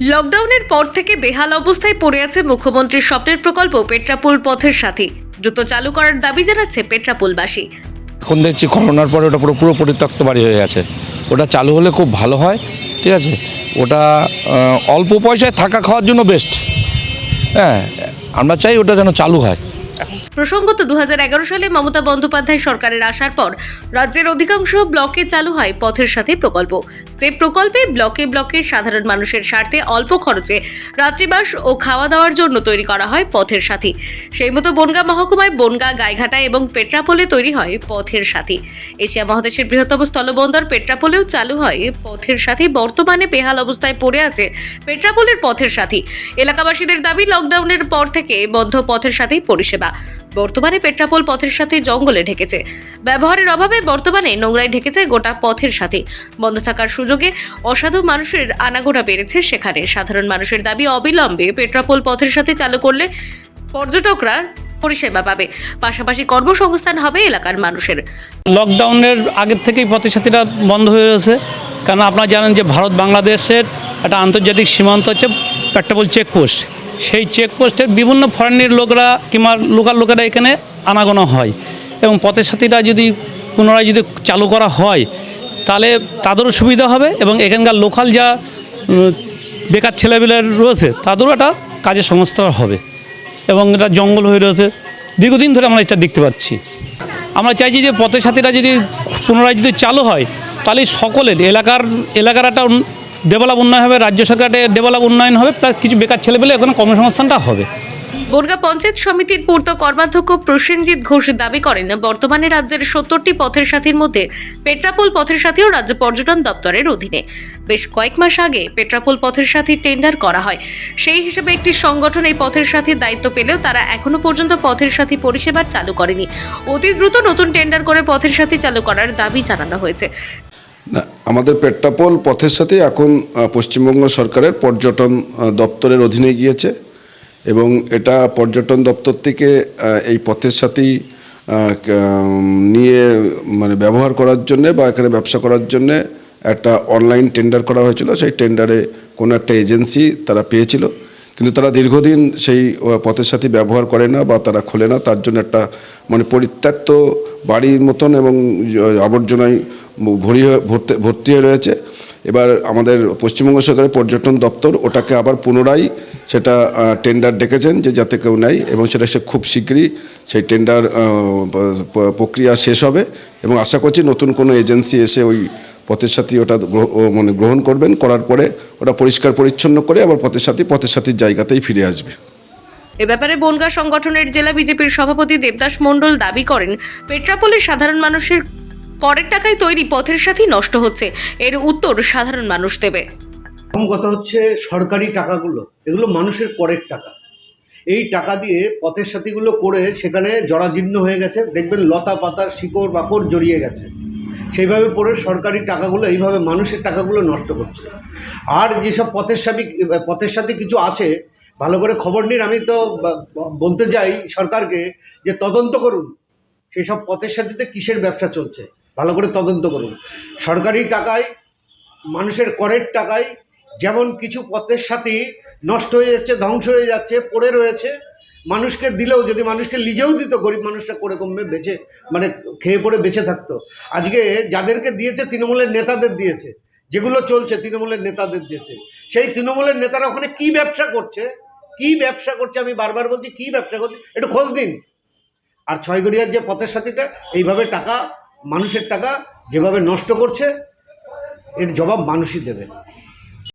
লকডাউনের পর থেকে বেহাল অবস্থায় পড়ে আছে মুখ্যমন্ত্রীর স্বপ্নের প্রকল্প পেট্রাপুল পথের সাথী। দ্রুত চালু করার দাবি জানাচ্ছে পেট্রাপুলবাসী। এখন দেখছি করোনার পরে ওটা পুরো পুরো পরিত্যক্ত বাড়ি হয়ে গেছে। ওটা চালু হলে খুব ভালো হয়, ঠিক আছে? ওটা অল্প পয়সায় থাকা খাওয়ার জন্য বেস্ট হ্যাঁ আমরা চাই ওটা যেন চালু হয়। প্রসঙ্গত দু হাজার এগারো সালে মমতা বন্দ্যোপাধ্যায় সরকারের আসার পর রাজ্যের অধিকাংশ ব্লকে চালু হয় পথের সাথে প্রকল্প। যে প্রকল্পে ব্লকে ব্লকে সাধারণ মানুষের স্বার্থে অল্প খরচে রাত্রিবাস ও খাওয়া দাওয়ার জন্য তৈরি করা হয় পথের সাথী। সেই মতো বনগা মহকুমায় বনগা, গাইঘাটা এবং পেট্রাপোলে তৈরি হয় পথের সাথী। এশিয়া মহাদেশের বৃহত্তম স্থলবন্দর পেট্রাপোলেও চালু হয় পথের সাথী। বর্তমানে বেহাল অবস্থায় পড়ে আছে পেট্রাপোলের পথের সাথী। এলাকাবাসীদের দাবি, লকডাউনের পর থেকে বন্ধ পথের সাথেই পরিষেবা। বর্তমানে পেট্রাপোল পথের সাথে জঙ্গলে ঢেকেছে। ব্যবহারের অভাবে বর্তমানে নোংরায় ঢেকেছে গোটা পথের সাথে। বন্ধ থাকার সুযোগে অসাধু মানুষের আনাগোনা বেড়েছে সেখানে। সাধারণ মানুষের দাবি অবিলম্বে পেট্রাপোল পথের সাথে চালু করলে পর্যটকরা পরিষেবা পাবে। পাশাপাশি কর্মসংস্থান হবে এলাকার মানুষের। লকডাউনের আগের থেকেই পথসাথীরা বন্ধ হয়ে রয়েছে। কারণ আপনারা জানেন যে ভারত বাংলাদেশের একটা আন্তর্জাতিক সীমান্ত হচ্ছে পেট্রাপোল চেকপোস্ট। সেই চেকপোস্টের বিভিন্ন ফরেনের লোকরা কিংবা লোকাল লোকেরা এখানে আনাগোনা হয় এবং পথের সাথীরা যদি পুনরায় যদি চালু করা হয়, তাহলে তাদেরও সুবিধা হবে এবং এখানকার লোকাল যা বেকার ছেলেমেয়ের রয়েছে, তাদেরও একটা কাজের সংস্থান হবে এবং এটা জঙ্গল হয়ে রয়েছে। দীর্ঘদিন ধরে আমরা এটা দেখতে পাচ্ছি। আমরা চাইছি যে পথের সাথীরা যদি পুনরায় যদি চালু হয়, তাহলে সকলের এলাকার এলাকার একটা ডেভেলপ উন্নয়ন হবে, রাজ্য সরকারের ডেভেলপ উন্নয়ন হবে, প্লাস কিছু বেকার ছেলেপেলে এখানে কর্মসংস্থানটা হবে। বনগা পঞ্চায়েত সমিতির পূর্ত কর্মাধ্যক্ষ প্রসেনজিৎ ঘোষ দাবি করেন, বর্তমানে রাজ্যের সত্তরটি পথের সাথীর মধ্যে পেট্রাপোল পথের সাথীও রাজ্য পর্যটন দপ্তরের অধীনে। বেশ কয়েক মাস আগে পেট্রাপোল পথের সাথী টেন্ডার করা হয়। সেই হিসেবে একটি সংগঠন এই পথের সাথীর দায়িত্ব পেলেও তারা এখনও পর্যন্ত পথের সাথী পরিষেবা চালু করেনি। অতি দ্রুত নতুন টেন্ডার করে পথের সাথী চালু করার দাবি জানানো হয়েছে। না আমাদের পেট্রাপোল পথের সাথে এখন পশ্চিমবঙ্গ সরকারের পর্যটন দপ্তরের অধীনে গিয়েছে এবং এটা পর্যটন দপ্তর থেকে এই পথের উম, নিয়ে মানে ব্যবহার করার জন্যে বা এখানে ব্যবসা করার জন্যে একটা অনলাইন টেন্ডার করা হয়েছিল। সেই টেন্ডারে কোনো একটা এজেন্সি তারা পেয়েছিল। কিন্তু তারা দীর্ঘদিন সেই পথের সাথী ব্যবহার করে না বা তারা খোলে না। তার জন্য একটা মানে পরিত্যক্ত বাড়ির মতন এবং আবর্জনায় ভরি ভর্তি হয়ে রয়েছে। এবার আমাদের পশ্চিমবঙ্গ সরকারের পর্যটন দপ্তর ওটাকে আবার পুনরায় সেটা টেন্ডার ডেকেছেন যে যাতে কেউ নেয় এবং সেটা সে খুব শীঘ্রই সেই টেন্ডার প্রক্রিয়া শেষ হবে এবং আশা করছি নতুন কোনো এজেন্সি এসে ওই পথের সাথী ওটা মানে গ্রহণ করবেন। করার পরে ওটা পরিষ্কার পরিচ্ছন্ন করে আবার পথের সাথী, পথের সাথীর জায়গাতেই ফিরে আসবে। এ ব্যাপারে বনগা সংগঠনের জেলা বিজেপির সভাপতি দেবদাস মণ্ডল দাবি করেন, পেট্রাপোলের সাধারণ মানুষের করের টাকায় তৈরি পথের সাথী নষ্ট হচ্ছে। এর উত্তর সাধারণ মানুষ দেবে। প্রথম কথা হচ্ছে সরকারি টাকাগুলো, এগুলো মানুষের করের টাকা। এই টাকা দিয়ে পথের সাথীগুলো করে সেখানে জরাজীর্ণ হয়ে গেছে, দেখবেন লতা পাতার শিকড় বাকড় জড়িয়ে গেছে। সেইভাবে পরে সরকারি টাকাগুলো, এইভাবে মানুষের টাকাগুলো নষ্ট করছে। আর যেসব পথের সাথী পথের সাথে কিছু আছে, ভালো করে খবর নিন, আমি তো বলতে চাই সরকারকে যে তদন্ত করুন। সেসব পথের সাথীতে কিসের ব্যবসা চলছে? ভালো করে তদন্ত করুন। সরকারি টাকায়, মানুষের করের টাকায় যেমন কিছু পথের সাথে নষ্ট হয়ে যাচ্ছে, ধ্বংস হয়ে যাচ্ছে, পড়ে রয়েছে, মানুষকে দিলেও, যদি মানুষকে লিজেও দিত, গরিব মানুষটা করে কমবে, বেঁচে মানে খেয়ে পড়ে বেঁচে থাকতো। আজকে যাদেরকে দিয়েছে, তৃণমূলের নেতাদের দিয়েছে, যেগুলো চলছে, তৃণমূলের নেতাদের দিয়েছে। সেই তৃণমূলের নেতারা ওখানে কি ব্যবসা করছে? কি ব্যবসা করছে? আমি বারবার বলছি, কি ব্যবসা করছে? একটু খোঁজ দিন আর ছয়গড়িয়ার যে পথের সাথীটা, এইভাবে টাকা মানুষের টাকা যেভাবে নষ্ট করছে এর জবাব মানুষই দেবে।